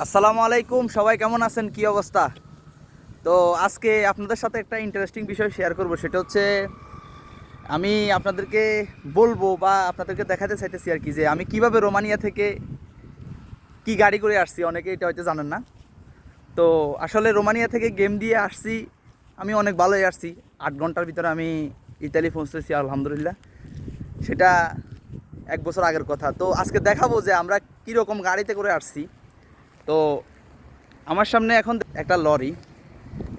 আসসালামু আলাইকুম, সবাই কেমন আছেন? কি অবস্থা? তো আজকে আপনাদের সাথে একটা ইন্টারেস্টিং বিষয় শেয়ার করব, সেটা হচ্ছে আমি আপনাদেরকে বলব বা আপনাদেরকে দেখাতে চাইতেছি আর কি, যে আমি কীভাবে রোমানিয়া থেকে কি গাড়ি করে আসছি, অনেকে এটা হয়তো জানেন না। তো আসলে রোমানিয়া থেকে গেম দিয়ে আসছি, আমি অনেক ভালোই আসছি। আট ঘণ্টার ভিতরে আমি ইতালি পৌঁছেছি, আলহামদুলিল্লাহ। সেটা এক বছর আগের কথা। তো আজকে দেখাবো যে আমরা কীরকম গাড়িতে করে আসছি। তো আমার সামনে এখন একটা লরি,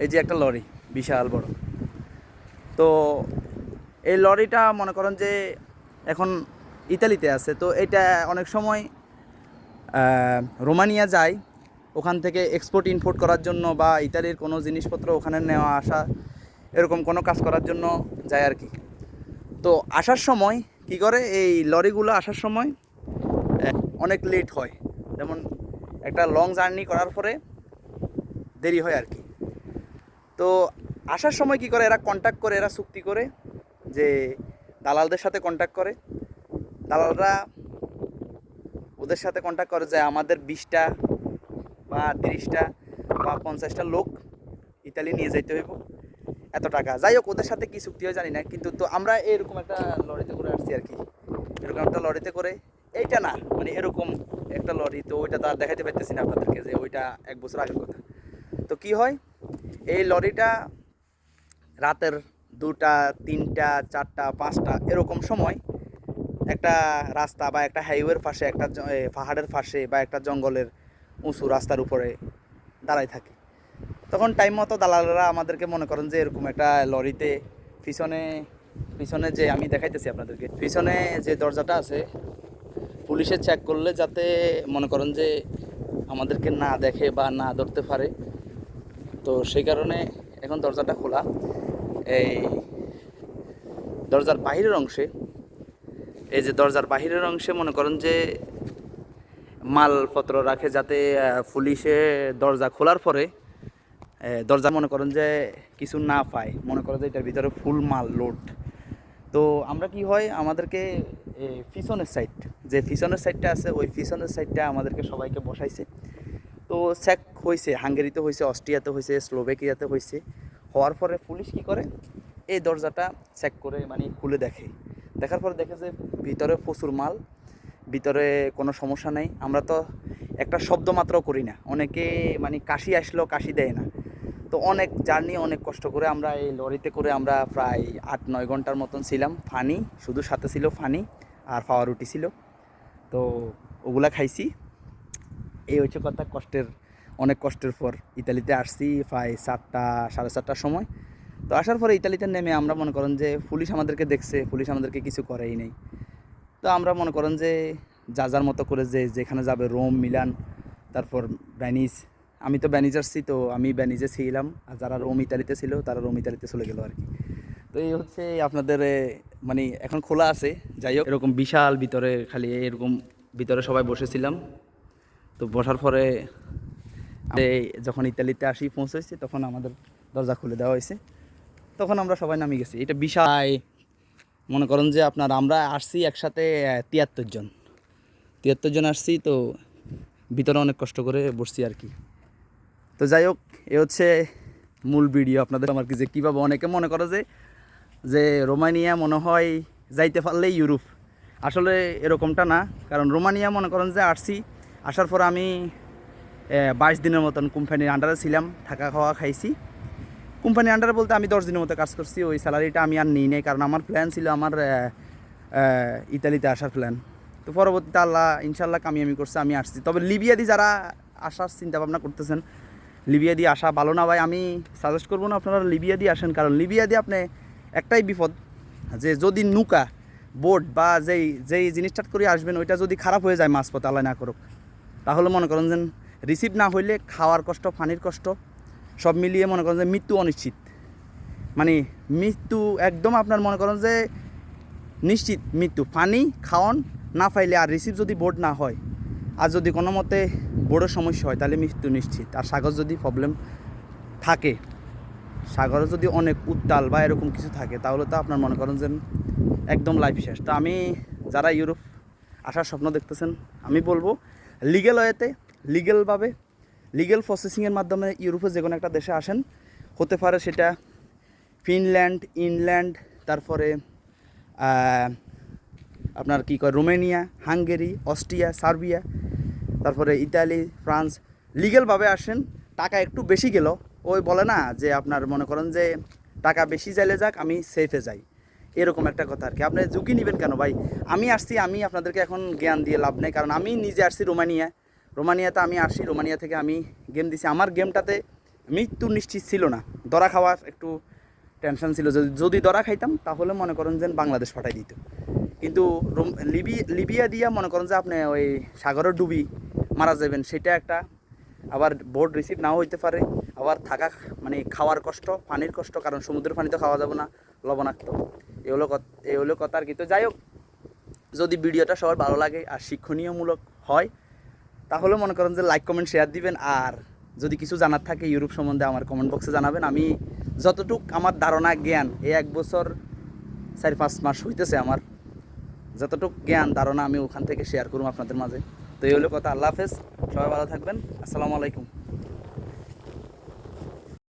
এই যে একটা লরি, বিশাল বড়। তো এই লরিটা মনে করেন যে এখন ইতালিতে আছে, তো এটা অনেক সময় রোমানিয়া যায়, ওখান থেকে এক্সপোর্ট ইম্পোর্ট করার জন্য বা ইতালির কোনো জিনিসপত্র ওখানে নেওয়া, আসা, এরকম কোনো কাজ করার জন্য যায় আর কি। তো আসার সময় কি করে, এই লরিগুলো আসার সময় অনেক লেট হয়। যেমন একটা লং জার্নি করার পরে দেরি হয় আর কি। তো আসার সময় কি করে? এরা কন্ট্যাক্ট করে, এরা চুক্তি করে যে দালালদের সাথে কন্ট্যাক্ট করে। দালালরা ওদের সাথে কন্ট্যাক্ট করে যে আমাদের বিশটা বা তিরিশটা বা পঞ্চাশটা লোক ইতালি নিয়ে যাইতে হইব। এত টাকা। যাই হোক, ওদের সাথে কি চুক্তি হয় জানি না, কিন্তু তো আমরা এরকম একটা লরিতে করে আসছি আর কি। এরকম একটা লরিতে করে এইটা না মানে এরকম একটা লরি, তো ওইটা তো আর দেখাতে পারতেছি না আপনাদেরকে যে ওইটা এক বছর আগের কথা। তো কি হয়, এই লরিটা রাতের দুটা, তিনটা, চারটা, পাঁচটা, এরকম সময় একটা রাস্তা বা একটা হাইওয়ের পাশে, একটা পাহাড়ের পাশে বা একটা জঙ্গলের উঁচু রাস্তার উপরে দাঁড়ায় থাকে। তখন টাইম মতো দালালরা আমাদেরকে মনে করেন যে এরকম একটা লরিতে পিছনে পিছনে যে আমি দেখাইতেছি আপনাদেরকে, পিছনে যে দরজাটা আছে পুলিশে চেক করলে যাতে মনে করেন যে আমাদেরকে না দেখে বা না ধরতে পারে। তো সেই কারণে এখন দরজাটা খোলা। এই দরজার বাহিরের অংশে, এই যে দরজার বাহিরের অংশে মনে করেন যে মালপত্র রাখে যাতে পুলিশে দরজা খোলার পরে দরজা মনে করেন যে কিছু না পায়। মনে করেন যে এটার ভিতরে ফুল মাল লোড তো আমরা কি হয়, আমাদেরকে পিছনের সাইড যে পিছনের সাইডটা আছে, ওই পিছনের সাইডটা আমাদেরকে সবাইকে বসাইছে। তো চেক হয়েছে হাঙ্গেরিতে হয়েছে অস্ট্রিয়াতে হয়েছে স্লোভেকিয়াতে হয়েছে হওয়ার পরে পুলিশ কি করে? এই দরজাটা চেক করে মানে খুলে দেখে। দেখার পরে দেখে যে ভিতরে প্রচুর মাল, ভিতরে কোনো সমস্যা নেই। আমরা তো একটা শব্দ মাত্র করি না। অনেকে মানে কাশি আসলেও কাশি দেয় না। তো অনেক জার্নি, অনেক কষ্ট করে আমরা এই লরিতে করে আমরা প্রায় আট, নয় ঘণ্টার মতন ছিলাম। ফানি, শুধু সাথে ছিল ফানি আর পাওয়া রুটি ছিল। তো ওগুলা খাইছি। এই হচ্ছে কথা, কষ্টের, অনেক কষ্টের পর ইতালিতে আসছি প্রায় চারটা সাড়ে চারটার সময়। তো আসার পরে ইতালিতে নেমে আমরা মনে করেন যে পুলিশ আমাদেরকে দেখছে, পুলিশ আমাদেরকে কিছু করেই নেই। তো আমরা মনে করেন যে যা যার মতো করে যে যেখানে যাবে, রোম, মিলান, তারপর ব্যানিস আমি তো ব্যানিজ আসছি, তো আমি ব্যানিজে ছিলাম। আর যারা রোম, ইতালিতে ছিল, তারা রোম, ইতালিতে চলে গেলো আর কি। তো এই হচ্ছে আপনাদের মানে এখন খোলা আছে যাই হোক। এরকম বিশাল ভিতরে খালি এরকম ভিতরে সবাই বসেছিলাম। তো বসার পরে যখন ইতালিতে আসি পৌঁছেছি তখন আমাদের দরজা খুলে দেওয়া হয়েছে। তখন আমরা সবাই নামি গেছি। এটা বিশাল। মনে করেন যে আপনার আমরা আসছি একসাথে তিয়াত্তর জন। তিয়াত্তর জন আসছি তো ভিতরে অনেক কষ্ট করে বসছি আর কি। তো যাই হোক এ হচ্ছে মূল ভিডিও আপনাদের আমার কি যে কীভাবে অনেকে মনে করে যে যে রোমানিয়া মনে হয় যাইতে পারলেই ইউরোপ। আসলে এরকমটা না, কারণ রোমানিয়া মনে করেন যে আসছি, আসার পর আমি বাইশ দিনের মতন কোম্পানির আন্ডারে ছিলাম, থাকা খাওয়া খাইছি। কোম্পানির আন্ডারে বলতে আমি দশ দিনের মতো কাজ করছি, ওই স্যালারিটা আমি আর নিই নাই, কারণ আমার প্ল্যান ছিল আমার ইতালিতে আসার প্ল্যান তো পরবর্তীতে আল্লাহ ইনশাল্লাহ কামিয়ামি করছে, আমি আসছি। তবে লিবিয়া দিয়ে যারা আসার চিন্তা ভাবনা করতেছেন, লিবিয়া দিয়ে আসা ভালো না ভাই, আমি সাজেস্ট করব না আপনারা লিবিয়া দিয়ে আসেন, কারণ লিবিয়া দিয়ে আপনি একটাই বিপদ যে যদি নৌকা বোট বা যেই যেই জিনিসটা করে আসবেন, ওইটা যদি খারাপ হয়ে যায় মাঝপথে, আল্লাহ না করুক, তাহলে মনে করেন যে রিসিভ না হইলে খাওয়ার কষ্ট, পানির কষ্ট, সব মিলিয়ে মনে করেন যে মৃত্যু অনিশ্চিত। মানে মৃত্যু একদম আপনার মনে করেন যে নিশ্চিত মৃত্যু। পানি, খাওয়ান না পাইলে আর রিসিভ যদি বোর্ড না হয়, আর যদি কোনো মতে বোর্ডের সমস্যা হয়, তাহলে মৃত্যু নিশ্চিত। আর সাগর যদি প্রবলেম থাকে সাগরে যদি অনেক উত্তাল বা এরকম কিছু থাকে, তাহলে তো আপনার মনে করেন যে একদম লাইফ শেষ। তো আমি যারা ইউরোপ আসার স্বপ্ন দেখতেছেন, আমি বলব লিগেল ওয়েতে লিগেলভাবে লিগেল প্রসেসিংয়ের মাধ্যমে ইউরোপে যে কোনো একটা দেশে আসেন। হতে পারে সেটা ফিনল্যান্ড ইনল্যান্ড তারপরে আপনার কী কয়, রোমেনিয়া, হাঙ্গেরি, অস্ট্রিয়া, সার্বিয়া, তারপরে ইতালি, ফ্রান্স। লিগেলভাবে আসেন, টাকা একটু বেশি গেল ওই বলে না যে আপনার মনে করেন যে টাকা বেশি চাইলে যাক, আমি সেফে যাই। এরকম একটা কথা আর কি আপনি ঝুঁকি নেবেন কেন ভাই? আমি আসছি, আমি আপনাদেরকে এখন জ্ঞান দিয়ে লাভ নেই। কারণ আমি নিজে আসছি রোমানিয়া রোমানিয়াতে আমি আসি রোমানিয়া থেকে আমি গেম দিছি। আমার গেমটাতে মৃত্যু নিশ্চিত ছিল না। দরা খাওয়ার একটু টেনশন ছিল। যদি যদি দরা খাইতাম, তাহলে মনে করেন যে বাংলাদেশ পাঠাই দিত। কিন্তু লিবি, লিবিয়া দিয়া মনে করেন যে আপনি ওই সাগরের ডুবি মারা যাবেন, সেটা একটা আবার বোর্ড রিসিভ নাও হইতে পারে। আবার থাকা মানে খাওয়ার কষ্ট, পানির কষ্ট, কারণ সমুদ্রের পানি তো খাওয়া যাবে না, লবণাক্ত। এ হলো এ হলো কথা আর কি। তো যাই হোক, যদি ভিডিওটা সবার ভালো লাগে আর শিক্ষণীয়মূলক হয়, তাহলে মনে করেন যে লাইক কমেন্ট শেয়ার দিবেন। আর যদি কিছু জানার থাকে ইউরোপ সম্বন্ধে আমার কমেন্ট বক্সে জানাবেন। আমি যতটুক আমার ধারণা, জ্ঞান এই এক বছর চারি পাঁচ মাস হইতেছে আমার, যতটুক জ্ঞান, ধারণা আমি ওখান থেকে শেয়ার করুম আপনাদের মাঝে। তো এই হলো কথা। আল্লাহ হাফেজ। সবাই ভালো থাকবেন। আসসালামু আলাইকুম।